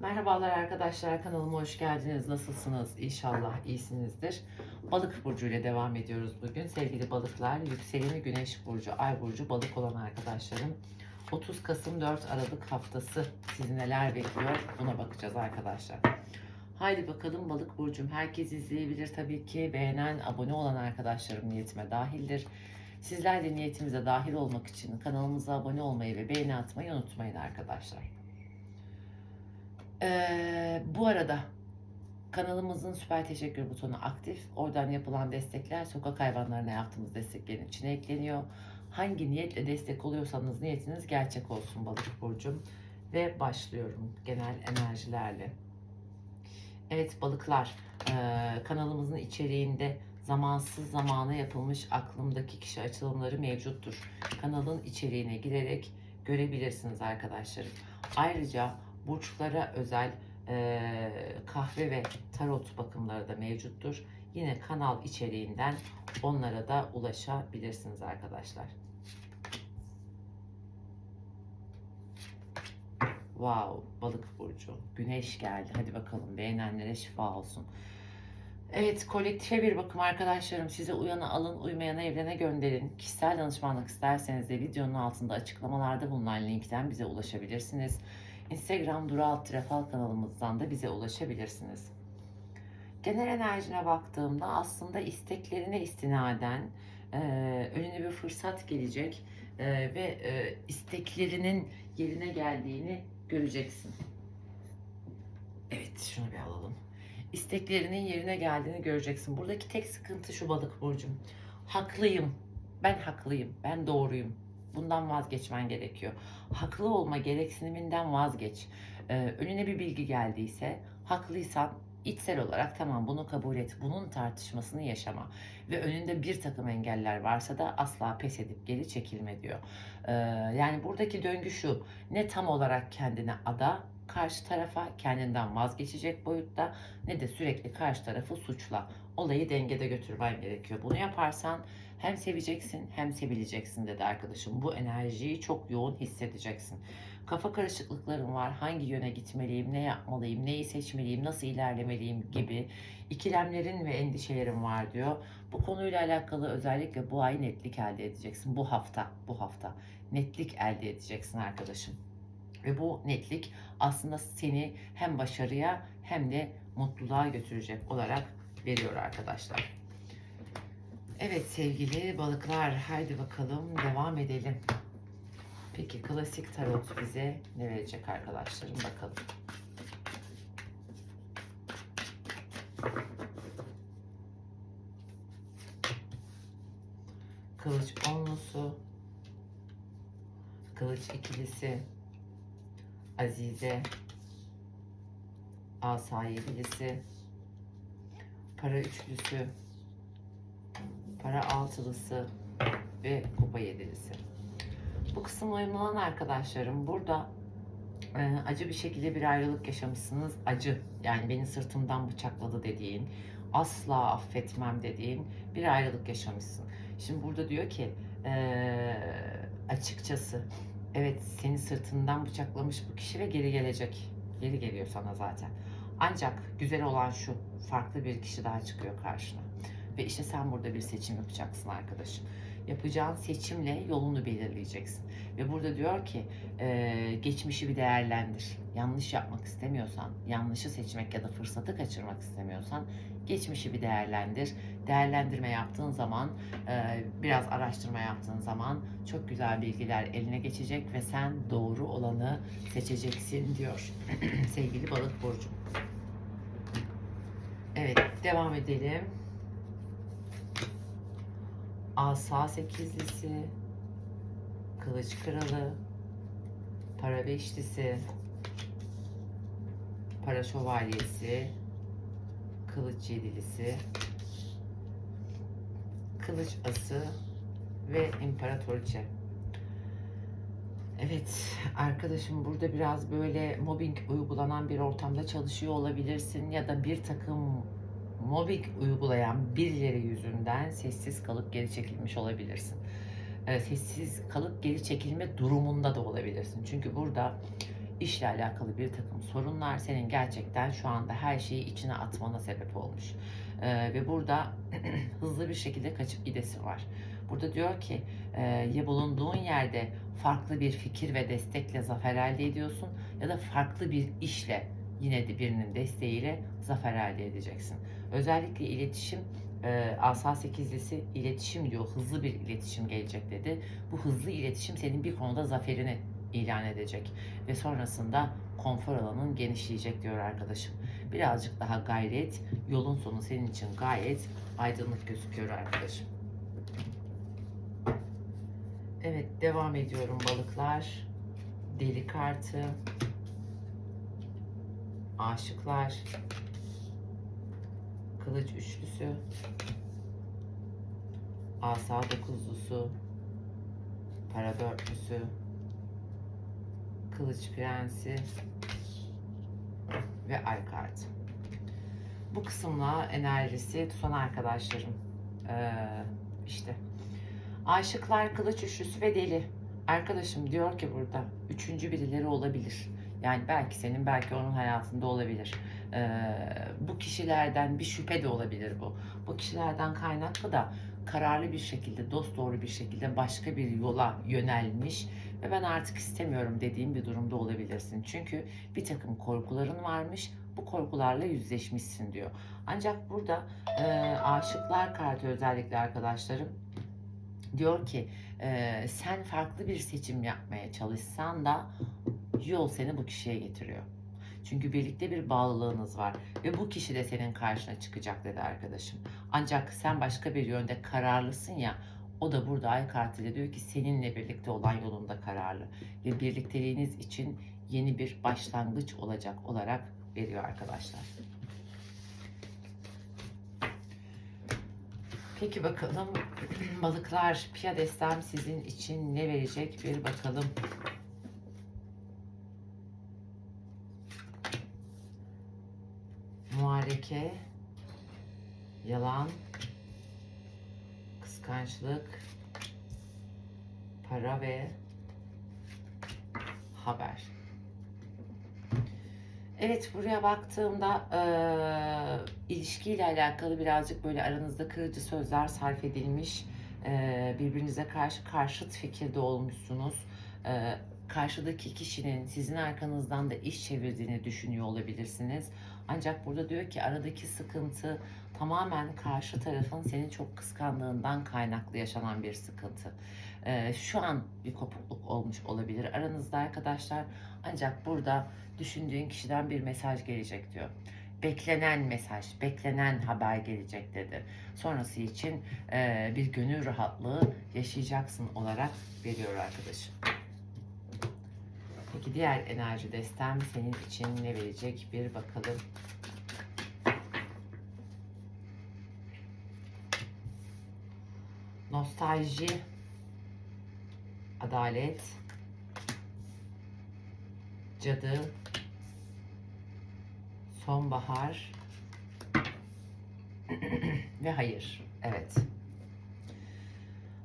Merhabalar arkadaşlar kanalıma hoş geldiniz. Nasılsınız? İnşallah iyisinizdir. Balık burcu ile devam ediyoruz bugün. Sevgili balıklar, yükseleni güneş burcu, ay burcu balık olan arkadaşlarım. 30 Kasım 4 Aralık haftası sizi neler bekliyor buna bakacağız arkadaşlar. Haydi bakalım balık burcum. Herkes izleyebilir tabii ki. Beğenen, abone olan arkadaşlarım niyetime dahildir. Sizler de niyetimize dahil olmak için kanalımıza abone olmayı ve beğeni atmayı unutmayın arkadaşlar. Bu arada kanalımızın süper teşekkür butonu aktif. Oradan yapılan destekler sokak hayvanlarına yaptığımız desteklerin içine ekleniyor. Hangi niyetle destek oluyorsanız niyetiniz gerçek olsun balık burcum. Ve başlıyorum genel enerjilerle. Evet balıklar kanalımızın içeriğinde zamansız zamana yapılmış aklımdaki kişi açılımları mevcuttur. Kanalın içeriğine girerek görebilirsiniz arkadaşlarım. Ayrıca burçlara özel e, kahve ve tarot bakımları da mevcuttur. Yine kanal içeriğinden onlara da ulaşabilirsiniz arkadaşlar. Wow, balık burcu. Güneş geldi. Hadi bakalım beğenenlere şifa olsun. Evet, kolektife bir bakım arkadaşlarım. Size uyanı alın, uymayanı evrene gönderin. Kişisel danışmanlık isterseniz de videonun altında açıklamalarda bulunan linkten bize ulaşabilirsiniz. Instagram Dural Trafal kanalımızdan da bize ulaşabilirsiniz. Genel enerjine baktığımda aslında isteklerine istinaden e, önüne bir fırsat gelecek e, ve e, isteklerinin yerine geldiğini göreceksin. Evet, şunu bir alalım. İsteklerinin yerine geldiğini göreceksin. Buradaki tek sıkıntı şu balık burcum. Haklıyım. Ben haklıyım. Ben doğruyum. Bundan vazgeçmen gerekiyor. Haklı olma gereksiniminden vazgeç. Ee, önüne bir bilgi geldiyse, haklıysan içsel olarak tamam bunu kabul et. Bunun tartışmasını yaşama. Ve önünde bir takım engeller varsa da asla pes edip geri çekilme diyor. Ee, yani buradaki döngü şu. Ne tam olarak kendine ada, karşı tarafa kendinden vazgeçecek boyutta ne de sürekli karşı tarafı suçla. Olayı dengede götürmen gerekiyor. Bunu yaparsan hem seveceksin hem sevileceksin dedi arkadaşım. Bu enerjiyi çok yoğun hissedeceksin. Kafa karışıklıklarım var. Hangi yöne gitmeliyim, ne yapmalıyım, neyi seçmeliyim, nasıl ilerlemeliyim gibi ikilemlerin ve endişelerin var diyor. Bu konuyla alakalı özellikle bu ay netlik elde edeceksin. Bu hafta, bu hafta netlik elde edeceksin arkadaşım. Ve bu netlik aslında seni hem başarıya hem de mutluluğa götürecek olarak veriyor arkadaşlar. Evet sevgili balıklar haydi bakalım devam edelim. Peki klasik tarot bize ne verecek arkadaşlarım bakalım. Kılıç onlusu, kılıç ikilisi, Azize, Asa yedilisi, para üçlüsü, para altılısı ve kupa yedilisi. Bu kısım uyumlanan arkadaşlarım burada e, acı bir şekilde bir ayrılık yaşamışsınız. Acı yani beni sırtımdan bıçakladı dediğin, asla affetmem dediğin bir ayrılık yaşamışsın. Şimdi burada diyor ki e, açıkçası evet seni sırtından bıçaklamış bu kişi ve geri gelecek. Geri geliyor sana zaten. Ancak güzel olan şu farklı bir kişi daha çıkıyor karşına. Ve işte sen burada bir seçim yapacaksın arkadaşım. Yapacağın seçimle yolunu belirleyeceksin. Ve burada diyor ki e, geçmişi bir değerlendir. Yanlış yapmak istemiyorsan, yanlışı seçmek ya da fırsatı kaçırmak istemiyorsan geçmişi bir değerlendir. Değerlendirme yaptığın zaman, e, biraz araştırma yaptığın zaman çok güzel bilgiler eline geçecek ve sen doğru olanı seçeceksin diyor sevgili balık burcu. Evet, devam edelim. Asa sekizlisi, kılıç kralı, para beşlisi, para şövalyesi, kılıç yedilisi, kılıç ası ve imparatoriçe. Evet arkadaşım burada biraz böyle mobbing uygulanan bir ortamda çalışıyor olabilirsin ya da bir takım mobbing uygulayan birileri yüzünden sessiz kalıp geri çekilmiş olabilirsin. Ee, sessiz kalıp geri çekilme durumunda da olabilirsin. Çünkü burada işle alakalı bir takım sorunlar senin gerçekten şu anda her şeyi içine atmana sebep olmuş. Ee, ve burada hızlı bir şekilde kaçıp gidesi var. Burada diyor ki e, ya bulunduğun yerde farklı bir fikir ve destekle zafer elde ediyorsun ya da farklı bir işle yine de birinin desteğiyle zafer elde edeceksin. Özellikle iletişim e, Asa sekizlisi iletişim diyor. Hızlı bir iletişim gelecek dedi. Bu hızlı iletişim senin bir konuda zaferini ilan edecek. Ve sonrasında konfor alanın genişleyecek diyor arkadaşım. Birazcık daha gayret, yolun sonu senin için gayet aydınlık gözüküyor arkadaşım. Evet devam ediyorum balıklar. Deli kartı. Aşıklar. Kılıç üçlüsü. Asa dokuzlusu. Para dörtlüsü. Kılıç prensi. Ve ay kartı. Bu kısımla enerjisi tutan arkadaşlarım. Ee, işte. Aşıklar, kılıç üçlüsü ve deli. Arkadaşım diyor ki burada üçüncü birileri olabilir. Yani belki senin belki onun hayatında olabilir. Ee, bu kişilerden bir şüphe de olabilir bu. Bu kişilerden kaynaklı da kararlı bir şekilde, dost doğru bir şekilde başka bir yola yönelmiş ve ben artık istemiyorum dediğim bir durumda olabilirsin. Çünkü bir takım korkuların varmış, bu korkularla yüzleşmişsin diyor. Ancak burada e, aşıklar kartı özellikle arkadaşlarım diyor ki e, sen farklı bir seçim yapmaya çalışsan da yol seni bu kişiye getiriyor. Çünkü birlikte bir bağlılığınız var ve bu kişi de senin karşına çıkacak dedi arkadaşım. Ancak sen başka bir yönde kararlısın ya o da burada ay kartıyla diyor ki seninle birlikte olan yolunda kararlı ve birlikteliğiniz için yeni bir başlangıç olacak olarak veriyor arkadaşlar. Peki bakalım balıklar Pia destem sizin için ne verecek bir bakalım. Muhareke, yalan, kıskançlık, para ve haber. Evet buraya baktığımda eee ilişkiyle alakalı birazcık böyle aranızda kırıcı sözler sarf edilmiş. Eee, birbirinize karşı karşıt fikirde olmuşsunuz. Eee, karşıdaki kişinin sizin arkanızdan da iş çevirdiğini düşünüyor olabilirsiniz. Ancak burada diyor ki aradaki sıkıntı tamamen karşı tarafın seni çok kıskandığından kaynaklı yaşanan bir sıkıntı. Eee, şu an bir kopukluk olmuş olabilir aranızda arkadaşlar. Ancak burada düşündüğün kişiden bir mesaj gelecek diyor. Beklenen mesaj, beklenen haber gelecek dedi. Sonrası için eee, bir gönül rahatlığı yaşayacaksın olarak veriyor arkadaşım. Peki diğer enerji destem senin için ne verecek bir bakalım. Nostalji, adalet, cadı, sonbahar ve hayır. Evet.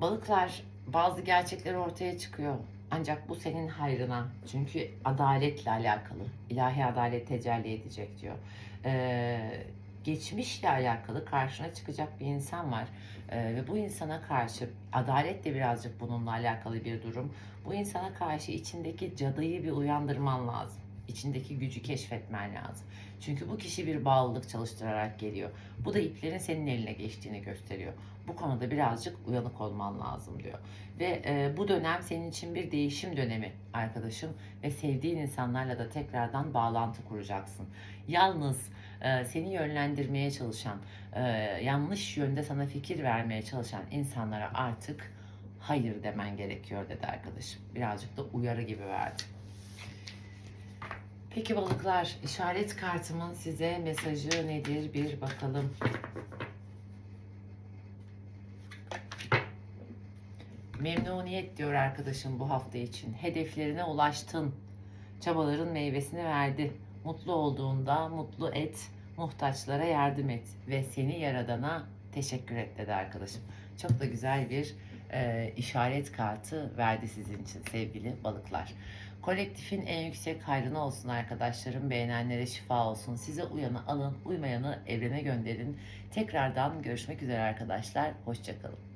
Balıklar bazı gerçekler ortaya çıkıyor. Ancak bu senin hayrına. Çünkü adaletle alakalı. İlahi adalet tecelli edecek diyor. Ee, geçmişle alakalı karşına çıkacak bir insan var. Ee, ve bu insana karşı adalet de birazcık bununla alakalı bir durum. Bu insana karşı içindeki cadıyı bir uyandırman lazım. İçindeki gücü keşfetmen lazım. Çünkü bu kişi bir bağlılık çalıştırarak geliyor. Bu da iplerin senin eline geçtiğini gösteriyor. Bu konuda birazcık uyanık olman lazım diyor. Ve e, bu dönem senin için bir değişim dönemi arkadaşım. Ve sevdiğin insanlarla da tekrardan bağlantı kuracaksın. Yalnız e, seni yönlendirmeye çalışan, e, yanlış yönde sana fikir vermeye çalışan insanlara artık hayır demen gerekiyor dedi arkadaşım. Birazcık da uyarı gibi verdi. Peki balıklar, işaret kartımın size mesajı nedir bir bakalım. Memnuniyet diyor arkadaşım bu hafta için. Hedeflerine ulaştın. Çabaların meyvesini verdi. Mutlu olduğunda mutlu et, muhtaçlara yardım et ve seni yaradana teşekkür et dedi arkadaşım. Çok da güzel bir e, işaret kartı verdi sizin için sevgili balıklar. Kolektifin en yüksek hayrına olsun arkadaşlarım. Beğenenlere şifa olsun. Size uyanı alın, uymayanı evrene gönderin. Tekrardan görüşmek üzere arkadaşlar. Hoşçakalın.